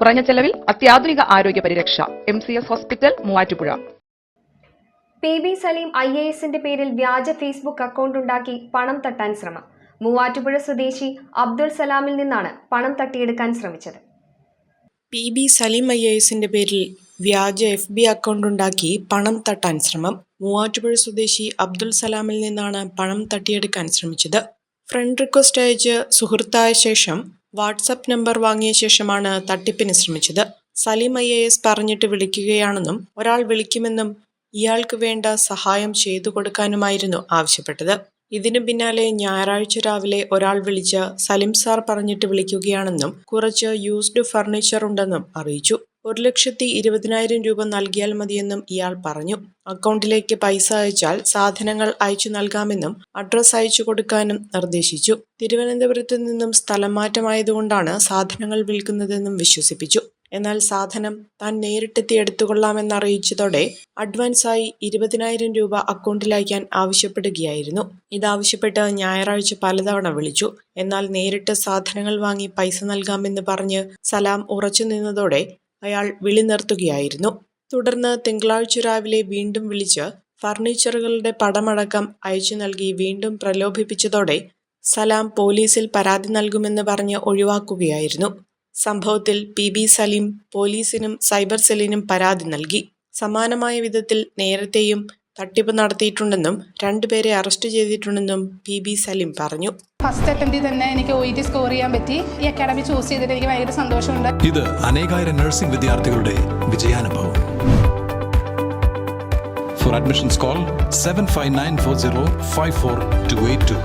കുറഞ്ഞ ചെലവിൽ അത്യാധുനിക ആരോഗ്യ പരിരക്ഷ. M C S hospital Muvattupuzha. P B Saleem I A എസിന്റെ പേരിൽ വ്യാജ ഫേസ്ബുക്ക് അക്കൗണ്ട് ഉണ്ടാക്കി പണം തട്ടാൻ ശ്രമം. മൂവാറ്റുപുഴ സ്വദേശി അബ്ദുൾ സലാമിൽ നിന്നാണ് പണം തട്ടിയെടുക്കാൻ ശ്രമിച്ചത്. P B Saleem I A എസിന്റെ പേരിൽ വ്യാജ എഫ് ബി അക്കൗണ്ട് ഉണ്ടാക്കി പണം തട്ടാൻ ശ്രമം. മൂവാറ്റുപുഴ സ്വദേശി അബ്ദുൾ സലാമിൽ നിന്നാണ് പണം തട്ടിയെടുക്കാൻ ശ്രമിച്ചത്. ഫ്രണ്ട് റിക്വസ്റ്റ് അയച്ച് സുഹൃത്തായ ശേഷം വാട്സപ്പ് നമ്പർ വാങ്ങിയ ശേഷമാണ് തട്ടിപ്പിന് ശ്രമിച്ചത്. സലീം ഐ എസ് പറഞ്ഞിട്ട് വിളിക്കുകയാണെന്നും ഒരാൾ വിളിക്കുമെന്നും ഇയാൾക്ക് വേണ്ട സഹായം ചെയ്തു കൊടുക്കാനുമായിരുന്നു ആവശ്യപ്പെട്ടത്. ഇതിനു പിന്നാലെ ഞായറാഴ്ച രാവിലെ ഒരാൾ വിളിച്ച് സലിം സാർ പറഞ്ഞിട്ട് വിളിക്കുകയാണെന്നും കുറച്ച് യൂസ്ഡ് ഫർണിച്ചർ ഉണ്ടെന്നും അറിയിച്ചു. ഒരു ലക്ഷത്തി ഇരുപതിനായിരം രൂപ നൽകിയാൽ മതിയെന്നും ഇയാൾ പറഞ്ഞു. അക്കൗണ്ടിലേക്ക് പൈസ അയച്ചാൽ സാധനങ്ങൾ അയച്ചു നൽകാമെന്നും അഡ്രസ് അയച്ചു കൊടുക്കാനും നിർദ്ദേശിച്ചു. തിരുവനന്തപുരത്ത് നിന്നും സ്ഥലം മാറ്റമായതുകൊണ്ടാണ് സാധനങ്ങൾ വിൽക്കുന്നതെന്നും വിശ്വസിപ്പിച്ചു. എന്നാൽ സാധനം താൻ നേരിട്ടെത്തി എടുത്തുകൊള്ളാമെന്നറിയിച്ചതോടെ അഡ്വാൻസായി ഇരുപതിനായിരം രൂപ അക്കൗണ്ടിൽ അയക്കാൻ ആവശ്യപ്പെടുകയായിരുന്നു. ഇതാവശ്യപ്പെട്ട് ഞായറാഴ്ച പലതവണ വിളിച്ചു. എന്നാൽ നേരിട്ട് സാധനങ്ങൾ വാങ്ങി പൈസ നൽകാമെന്ന് പറഞ്ഞ് സലാം ഉറച്ചു നിന്നതോടെ അയാൾ വിളി നിർത്തുകയായിരുന്നു തുടർന്ന് തിങ്കളാഴ്ച രാവിലെ വീണ്ടും വിളിച്ച് ഫർണിച്ചറുകളുടെ പടമടക്കം അയച്ചു നൽകി വീണ്ടും പ്രലോഭിപ്പിച്ചതോടെ സലാം പോലീസിൽ പരാതി നൽകുമെന്ന് പറഞ്ഞ് ഒഴിവാക്കുകയായിരുന്നു. സംഭവത്തിൽ പി ബി സലീം പോലീസിനും സൈബർ സെല്ലിനും പരാതി നൽകി. സമാനമായ വിധത്തിൽ നേരത്തെയും തട്ടിപ്പ് നടത്തിയിട്ടുണ്ടെന്നും രണ്ടുപേരെ അറസ്റ്റ് ചെയ്തിട്ടുണ്ടെന്നും പി ബി സലിം പറഞ്ഞു. ഫസ്റ്റ് അറ്റംപ്റ്റിൽ തന്നെ എനിക്ക് ഒ ടി സ്കോർ ചെയ്യാൻ പറ്റി. ഈ അക്കാഡമി ചൂസ് ചെയ്തിട്ട് എനിക്ക് ഭയങ്കര സന്തോഷമുണ്ട്. ഇത് അനേകായിരം നഴ്സിംഗ് വിദ്യാർത്ഥികളുടെ വിജയാനുഭവം. For admissions call seven five nine four zero five four two eight two